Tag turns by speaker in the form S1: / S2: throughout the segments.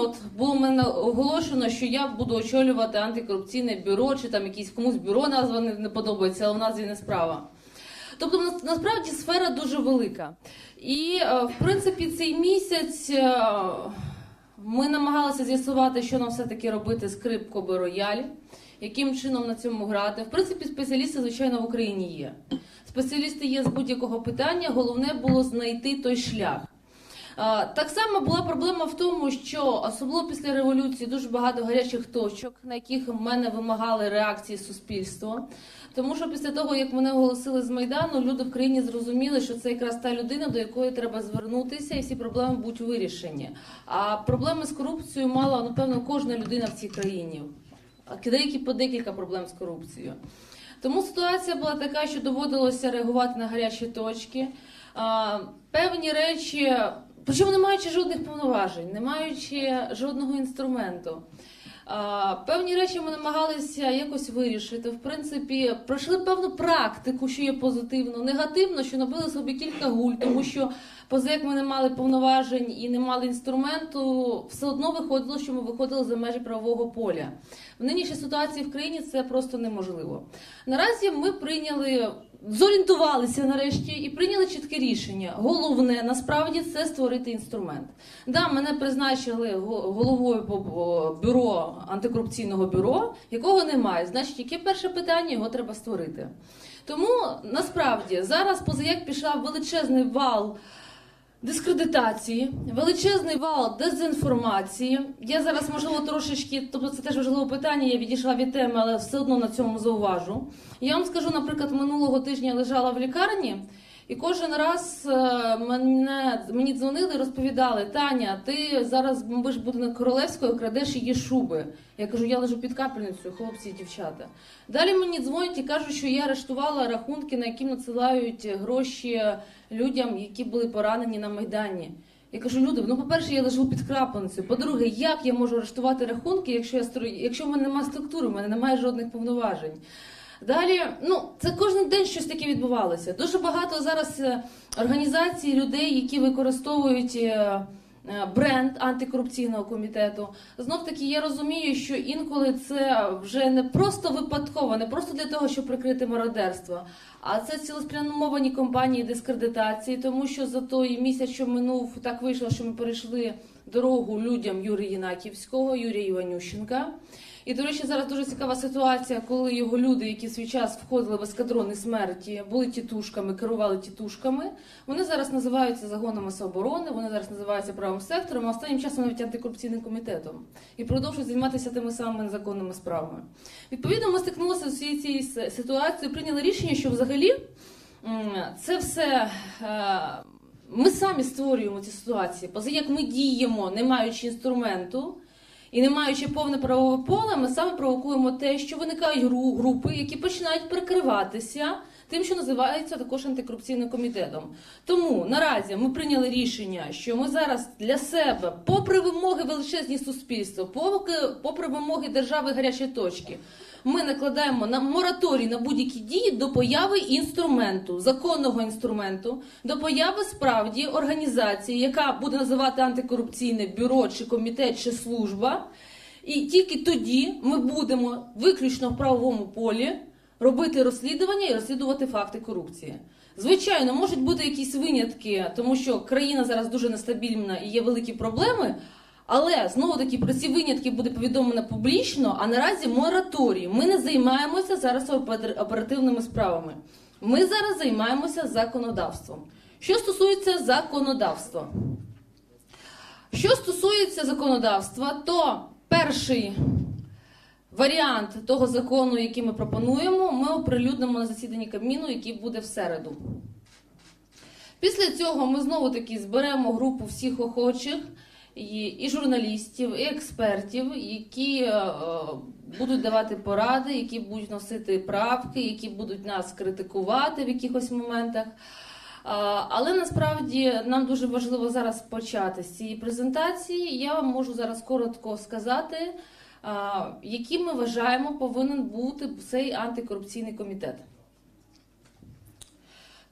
S1: от було мене оголошено, що я буду очолювати антикорупційне бюро, чи там якийсь комусь бюро назва не, не подобається, але в назві не справа. Тобто, нас- насправді сфера дуже велика. І, е, в принципі, цей місяць е, ми намагалися з'ясувати, що нам все-таки робити з крипкою рояль, яким чином на цьому грати. В принципі, спеціалісти, звичайно, в Україні є. Спеціалісти є з будь-якого питання, головне було знайти той шлях. Так само була проблема в тому, що особливо після революції дуже багато гарячих точок, на яких в мене вимагали реакції суспільства. Тому що після того, як мене оголосили з майдану, люди в країні зрозуміли, що це якраз та людина, до якої треба звернутися, і всі проблеми будуть вирішені. А проблеми з корупцією мала напевно кожна людина в цій країні. Деякі по декілька проблем з корупцією. Тому ситуація була така, що доводилося реагувати на гарячі точки. Певні речі, причому не маючи жодних повноважень, не маючи жодного інструменту. Певні речі ми намагалися якось вирішити. В принципі, пройшли певну практику, що є позитивно, негативно, що набили собі кілька гуль, тому що поза як ми не мали повноважень і не мали інструменту, все одно виходило, що ми виходили за межі правового поля. В нинішній ситуації в країні це просто неможливо. Наразі ми прийняли, зорієнтувалися нарешті і прийняли чітке рішення. Головне насправді це створити інструмент. Да, мене призначили го- головою бюро антикорупційного бюро, якого немає. Значить, яке перше питання його треба створити. Тому насправді зараз, поза як пішла величезний вал дискредитації, величезний вал дезінформації. Я зараз, можливо, трошечки, тобто це теж важливе питання, я відійшла від теми, але все одно на цьому зауважу. Я вам скажу, наприклад, минулого тижня лежала в лікарні. І кожен раз е, мене мені дзвонили розповідали: Таня, ти зараз бомбиш будинок королевської, крадеш її шуби. Я кажу, я лежу під капельницею, хлопці і дівчата. Далі мені дзвонять і кажуть, що я арештувала рахунки, на які надсилають гроші людям, які були поранені на майдані. Я кажу, люди, ну по-перше, я лежу під крапленицею. По-друге, як я можу арештувати рахунки, якщо я якщо в мене немає структури, в мене немає жодних повноважень. Далі, ну це кожен день щось таке відбувалося. Дуже багато зараз е, організацій, людей, які використовують. е, е, Бренд антикорупційного комітету. Знов таки я розумію, що інколи це вже не просто випадково, не просто для того, щоб прикрити мародерство, а це цілеспрямовані компанії дискредитації, тому що за той місяць, що минув, так вийшло, що ми перейшли дорогу людям Юрія Єнаківського, Юрія Іванющенка. І, до речі, зараз дуже цікава ситуація, коли його люди, які в свій час входили в ескадрони смерті, були тітушками, керували тітушками. Вони зараз називаються загонами самооборони, вони зараз називаються правим сектором, а останнім часом навіть антикорупційним комітетом і продовжують займатися тими самими незаконними справами. Відповідно, ми стикнулися з усією цією ситуацією, прийняли рішення, що взагалі це все. е, Ми самі створюємо ці ситуації. Поза як ми діємо, не маючи інструменту, і не маючи повне правове поле, ми саме провокуємо те, що виникають гру- групи, які починають прикриватися тим, що називається також антикорупційним комітетом. Тому наразі ми прийняли рішення, що ми зараз для себе, попри вимоги величезні суспільства, попри вимоги держави гарячої точки, ми накладаємо на мораторій на будь-які дії до появи інструменту, законного інструменту, до появи справді організації, яка буде називати антикорупційне бюро чи комітет чи служба. І тільки тоді ми будемо виключно в правовому полі робити розслідування і розслідувати факти корупції. Звичайно, можуть бути якісь винятки, тому що країна зараз дуже нестабільна і є великі проблеми. Але знову таки про ці винятки буде повідомлено публічно. А наразі мораторій. Ми не займаємося зараз оперативними справами. Ми зараз займаємося законодавством. Що стосується законодавства, що стосується законодавства, то перший варіант того закону, який ми пропонуємо, ми оприлюднимо на засіданні Кабміну, який буде в середу. Після цього ми знову таки зберемо групу всіх охочих і, і журналістів, і експертів, які е, е, будуть давати поради, які будуть носити правки, які будуть нас критикувати в якихось моментах. А, Але насправді нам дуже важливо зараз почати з цієї презентації. Я вам можу зараз коротко сказати, а, яким ми вважаємо повинен бути цей антикорупційний комітет.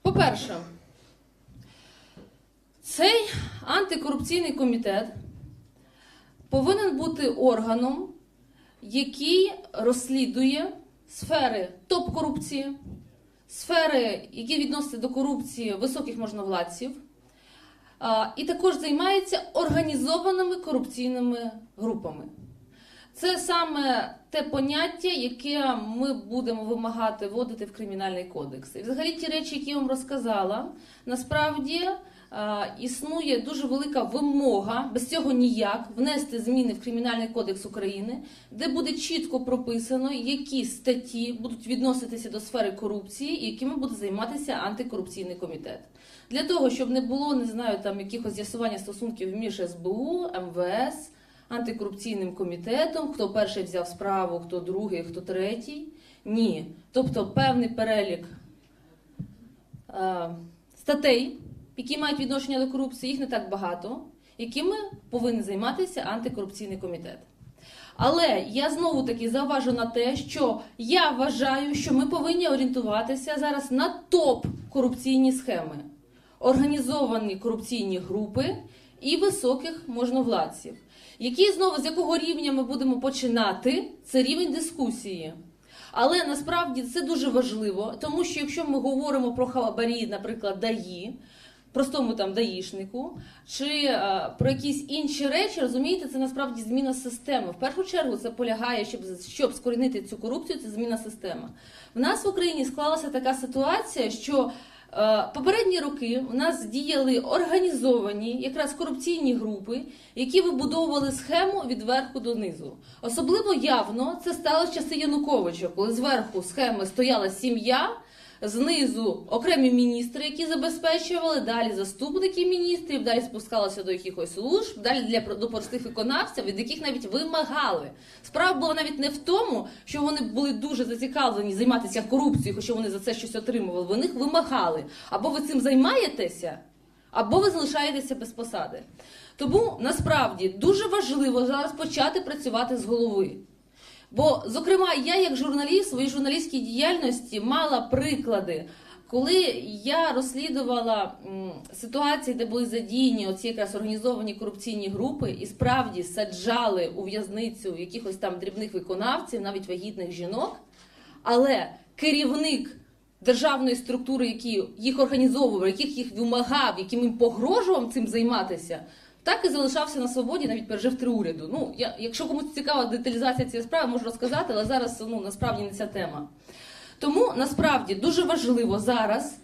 S1: По-перше, цей антикорупційний комітет повинен бути органом, який розслідує сфери топ-корупції, сфери, які відносяться до корупції високих можновладців, і також займається організованими корупційними групами. Це саме те поняття, яке ми будемо вимагати вводити в кримінальний кодекс. І взагалі ті речі, які я вам розказала, насправді існує дуже велика вимога, без цього ніяк, внести зміни в Кримінальний кодекс України, де буде чітко прописано, які статті будуть відноситися до сфери корупції, і якими буде займатися антикорупційний комітет. Для того, щоб не було, не знаю, там якихось з'ясування стосунків між СБУ, МВС антикорупційним комітетом, хто перший взяв справу, хто другий, хто третій. Ні. Тобто певний перелік е, статей, які мають відношення до корупції, їх не так багато, якими повинен займатися антикорупційний комітет. Але я знову таки зауважу на те, що я вважаю, що ми повинні орієнтуватися зараз на топ корупційні схеми, організовані корупційні групи і високих можновладців. Які знову з якого рівня ми будемо починати, це рівень дискусії. Але насправді це дуже важливо, тому що якщо ми говоримо про хабарі, наприклад, ДАІ, простому там даїшнику, чи е, про якісь інші речі, розумієте, це насправді зміна системи. В першу чергу це полягає, щоб, щоб скорінити цю корупцію, це зміна системи. В нас в Україні склалася така ситуація, що Е, Попередні роки у нас діяли організовані якраз корупційні групи, які вибудовували схему від верху до низу. Особливо явно це стало з часи Януковича, коли зверху схеми стояла сім'я, знизу окремі міністри, які забезпечували, далі заступники міністрів, далі спускалося до якихось служб, далі для до простих виконавців, від яких навіть вимагали. Справа була навіть не в тому, що вони були дуже зацікавлені займатися корупцією, хоча вони за це щось отримували. Вони вимагали. Або ви цим займаєтеся, або ви залишаєтеся без посади. Тому насправді дуже важливо зараз почати працювати з голови. Бо, зокрема, я як журналіст в своїй журналістській діяльності мала приклади, коли я розслідувала ситуації, де були задіяні оці якраз організовані корупційні групи, і справді саджали у в'язницю якихось там дрібних виконавців, навіть вагітних жінок, але керівник державної структури, які їх організовував, яких їх вимагав, яким їм погрожував цим займатися. Так і залишався на свободі, навіть пережив три уряду. Ну, я, якщо комусь цікава деталізація цієї справи, можу розказати, але зараз ну, насправді не ця тема. Тому насправді дуже важливо зараз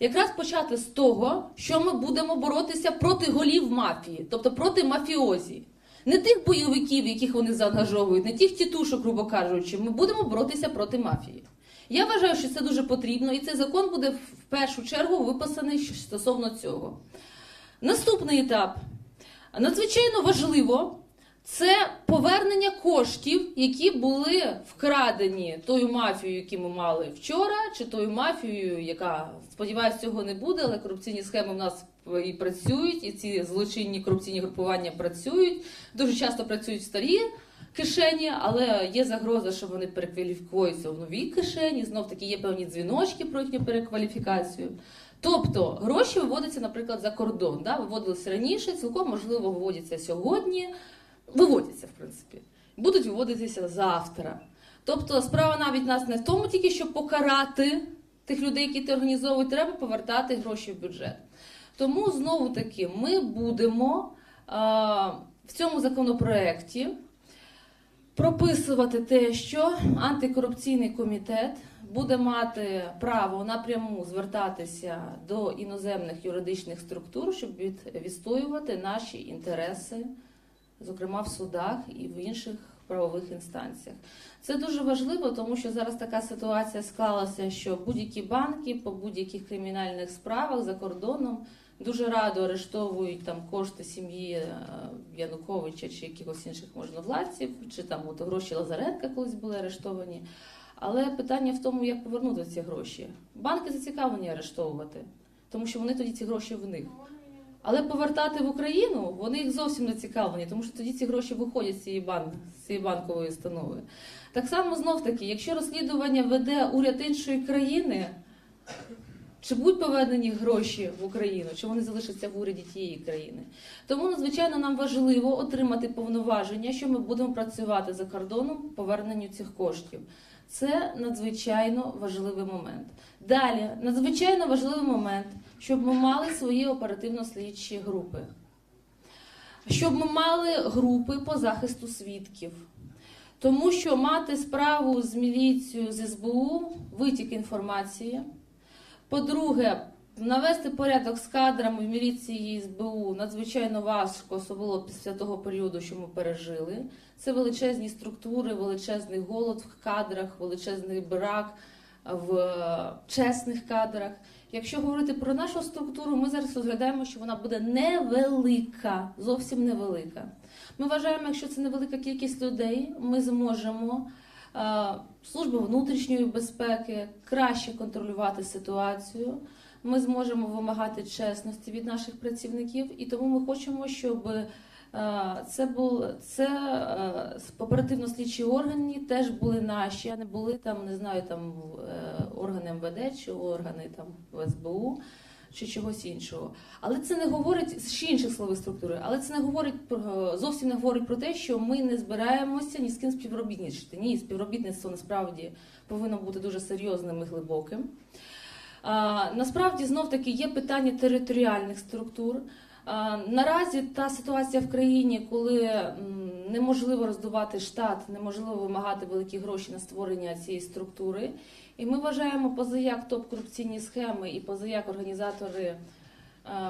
S1: якраз почати з того, що ми будемо боротися проти голів мафії, тобто проти мафіозі. Не тих бойовиків, яких вони заангажовують, не тих тітушок, грубо кажучи, ми будемо боротися проти мафії. Я вважаю, що це дуже потрібно, і цей закон буде в першу чергу виписаний стосовно цього. Наступний етап. Надзвичайно важливо це повернення коштів, які були вкрадені тою мафією, яку ми мали вчора, чи тою мафією, яка сподіваюся, цього не буде, але корупційні схеми в нас і працюють, і ці злочинні корупційні групування працюють. Дуже часто працюють старі кишені, але є загроза, що вони перекваліфікуються в нові кишені. Знов таки є певні дзвіночки про їхню перекваліфікацію. Тобто гроші виводяться, наприклад, за кордон. Да? Виводилися раніше, цілком можливо виводяться сьогодні, виводяться, в принципі, будуть виводитися завтра. Тобто, справа навіть нас не в тому, тільки щоб покарати тих людей, які ти організовують, треба повертати гроші в бюджет. Тому знову таки ми будемо а, в цьому законопроекті прописувати те, що антикорупційний комітет буде мати право напряму звертатися до іноземних юридичних структур, щоб від- відстоювати наші інтереси, зокрема в судах і в інших правових інстанціях. Це дуже важливо, тому що зараз така ситуація склалася, що будь-які банки по будь-яких кримінальних справах за кордоном дуже радо арештовують там кошти сім'ї е, Януковича чи якихось інших можновладців, чи там от гроші Лазаренка колись були арештовані. Але питання в тому, як повернути ці гроші. Банки зацікавлені арештовувати, тому що вони тоді ці гроші в них. Але повертати в Україну вони їх зовсім не цікавлені, тому що тоді ці гроші виходять з цієї, банк, з цієї банкової установи. Так само знов таки, якщо розслідування веде уряд іншої країни, чи будуть повернені гроші в Україну, чи вони залишаться в уряді тієї країни. Тому надзвичайно нам важливо отримати повноваження, що ми будемо працювати за кордоном по поверненню цих коштів. Це надзвичайно важливий момент. Далі, надзвичайно важливий момент, щоб ми мали свої оперативно-слідчі групи, щоб ми мали групи по захисту свідків. Тому що мати справу з міліцією, з СБУ, витік інформації. По-друге, навести порядок з кадрами в міліції і СБУ надзвичайно важко, особливо після того періоду, що ми пережили. Це величезні структури, величезний голод в кадрах, величезний брак в е, чесних кадрах. Якщо говорити про нашу структуру, ми зараз розглядаємо, що вона буде невелика, зовсім невелика. Ми вважаємо, якщо це невелика кількість людей, ми зможемо е, служби внутрішньої безпеки краще контролювати ситуацію. Ми зможемо вимагати чесності від наших працівників, і тому ми хочемо, щоб е, це був це е, оперативно-слідчі органи теж були наші, а не були там, не знаю, там е, органи МВД чи органи там СБУ чи чогось іншого. Але це не говорить ще інших силових структур, але це не говорить про зовсім не говорить про те, що ми не збираємося ні з ким співробітничати. Ні, співробітництво насправді повинно бути дуже серйозним і глибоким. А, насправді знов таки є питання територіальних структур. А, наразі та ситуація в країні, коли неможливо роздувати штат, неможливо вимагати великі гроші на створення цієї структури. І ми вважаємо позаяк топ-корупційні схеми і позаяк організатори е,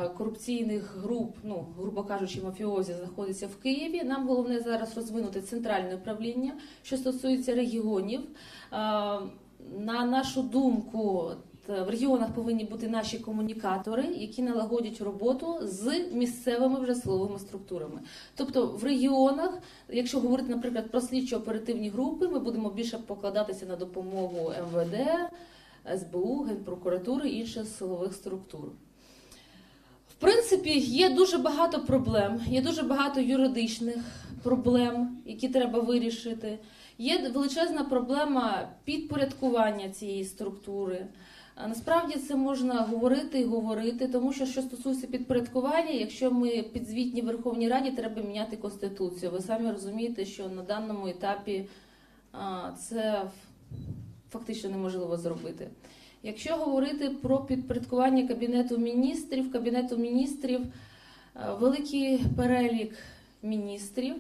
S1: корупційних груп, ну грубо кажучи, мафіозі знаходяться в Києві. Нам головне зараз розвинути центральне управління, що стосується регіонів. Е, На нашу думку, в регіонах повинні бути наші комунікатори, які налагодять роботу з місцевими вже силовими структурами. Тобто в регіонах, якщо говорити, наприклад, про слідчо-оперативні групи, ми будемо більше покладатися на допомогу МВД, СБУ, Генпрокуратури і інших силових структур. В принципі, є дуже багато проблем, є дуже багато юридичних проблем, які треба вирішити. Є величезна проблема підпорядкування цієї структури. Насправді це можна говорити і говорити, тому що що стосується підпорядкування, якщо ми підзвітні Верховній Раді, треба міняти конституцію. Ви самі розумієте, що на даному етапі це фактично неможливо зробити. Якщо говорити про підпорядкування кабінету міністрів, кабінету міністрів великий перелік міністрів.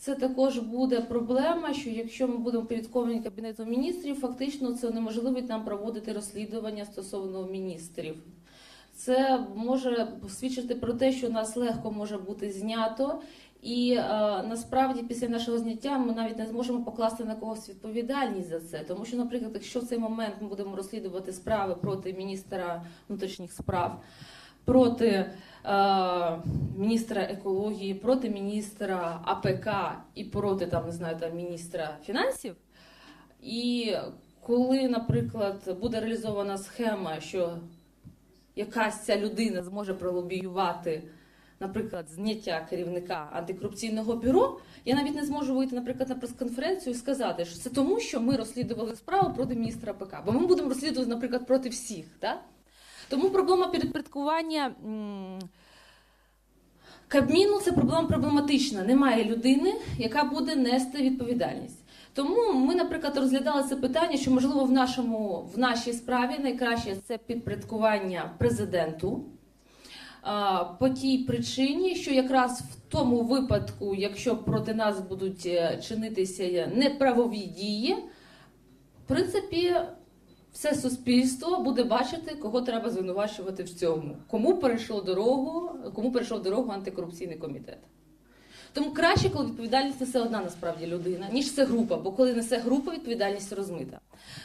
S1: Це також буде проблема, що якщо ми будемо підковані кабінету міністрів, фактично це унеможливить нам проводити розслідування стосовно міністрів. Це може свідчити про те, що нас легко може бути знято, і е, насправді після нашого зняття ми навіть не зможемо покласти на когось відповідальність за це. Тому що, наприклад, якщо в цей момент ми будемо розслідувати справи проти міністра внутрішніх справ, проти міністра екології, проти міністра АПК і проти там не знаю там міністра фінансів. І коли, наприклад, буде реалізована схема, що якась ця людина зможе пролобіювати, наприклад, зняття керівника антикорупційного бюро, я навіть не зможу вийти, наприклад, на прес-конференцію і сказати, що це тому, що ми розслідували справу проти міністра АПК. Бо ми будемо розслідувати, наприклад, проти всіх. Так? Тому проблема підпорядкування Кабміну це проблема проблематична. Немає людини, яка буде нести відповідальність. Тому ми, наприклад, розглядали це питання, що можливо в нашому в нашій справі найкраще це підпорядкування президенту. По тій причині, що якраз в тому випадку, якщо проти нас будуть е, чинитися неправові дії, в принципі, все суспільство буде бачити, кого треба звинувачувати в цьому, кому перейшло дорогу, кому перейшов дорогу антикорупційний комітет. Тому краще, коли відповідальність несе одна насправді людина, ніж це група, бо коли несе група, відповідальність розмита.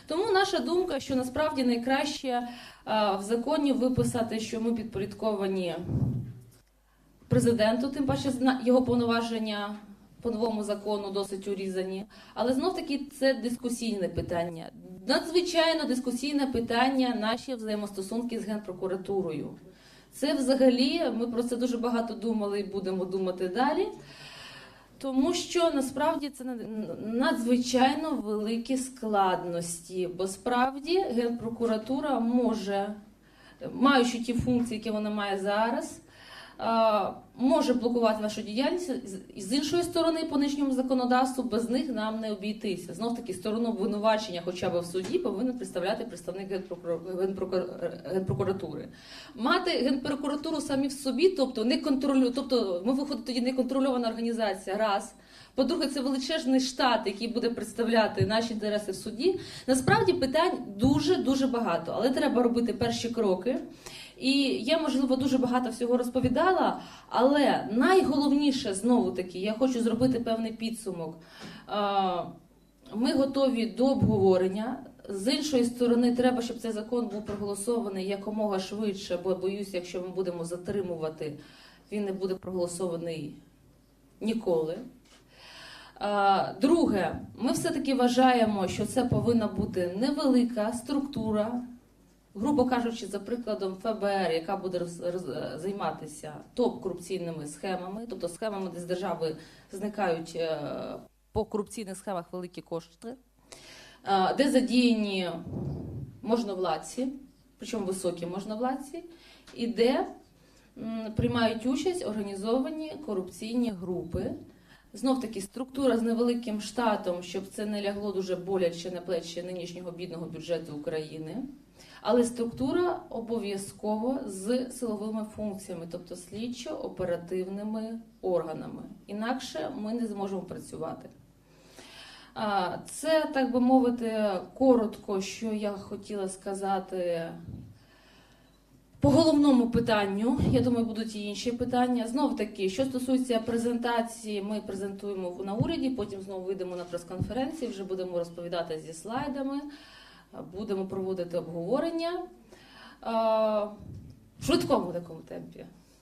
S1: Тому наша думка, що насправді найкраще а, в законі виписати, що ми підпорядковані президенту, тим паче його повноваження по новому закону досить урізані. Але знов таки це дискусійне питання. Надзвичайно дискусійне питання наші взаємостосунки з генпрокуратурою. Це взагалі ми про це дуже багато думали і будемо думати далі. Тому що насправді це над- надзвичайно великі складності, бо справді генпрокуратура може маючи ті функції, які вона має зараз, може блокувати нашу діяльність з іншої сторони, по нинішньому законодавству, без них нам не обійтися. Знов таки, сторону обвинувачення, хоча б в суді, повинен представляти представник Генпрокур- Генпрокур- Генпрокуратури. Мати генпрокуратуру самі в собі, тобто не контролю, тобто ми виходить тоді неконтрольована організація. Раз. По-друге, це величезний штат, який буде представляти наші інтереси в суді. Насправді питань дуже дуже багато, але треба робити перші кроки. І я, можливо, дуже багато всього розповідала, але найголовніше знову таки, я хочу зробити певний підсумок. Ми готові до обговорення. З іншої сторони, треба, щоб цей закон був проголосований якомога швидше, бо боюся, якщо ми будемо затримувати, він не буде проголосований ніколи. Друге, ми все-таки вважаємо, що це повинна бути невелика структура, грубо кажучи, за прикладом ФБР, яка буде займатися топ-корупційними схемами, тобто схемами, де з держави зникають е, по корупційних схемах великі кошти, е, де задіяні можновладці, причому високі можновладці, і де приймають участь організовані корупційні групи. Знов таки структура з невеликим штатом, щоб це не лягло дуже боляче на плечі нинішнього бідного бюджету України. Але структура обов'язково з силовими функціями, тобто слідчо-оперативними органами. Інакше ми не зможемо працювати. Це, так би мовити, коротко, що я хотіла сказати по головному питанню. Я думаю, будуть і інші питання. Знов таки, що стосується презентації, ми презентуємо на уряді, потім знову вийдемо на прес-конференції, вже будемо розповідати зі слайдами, будемо проводити обговорення. В швидкому такому темпі.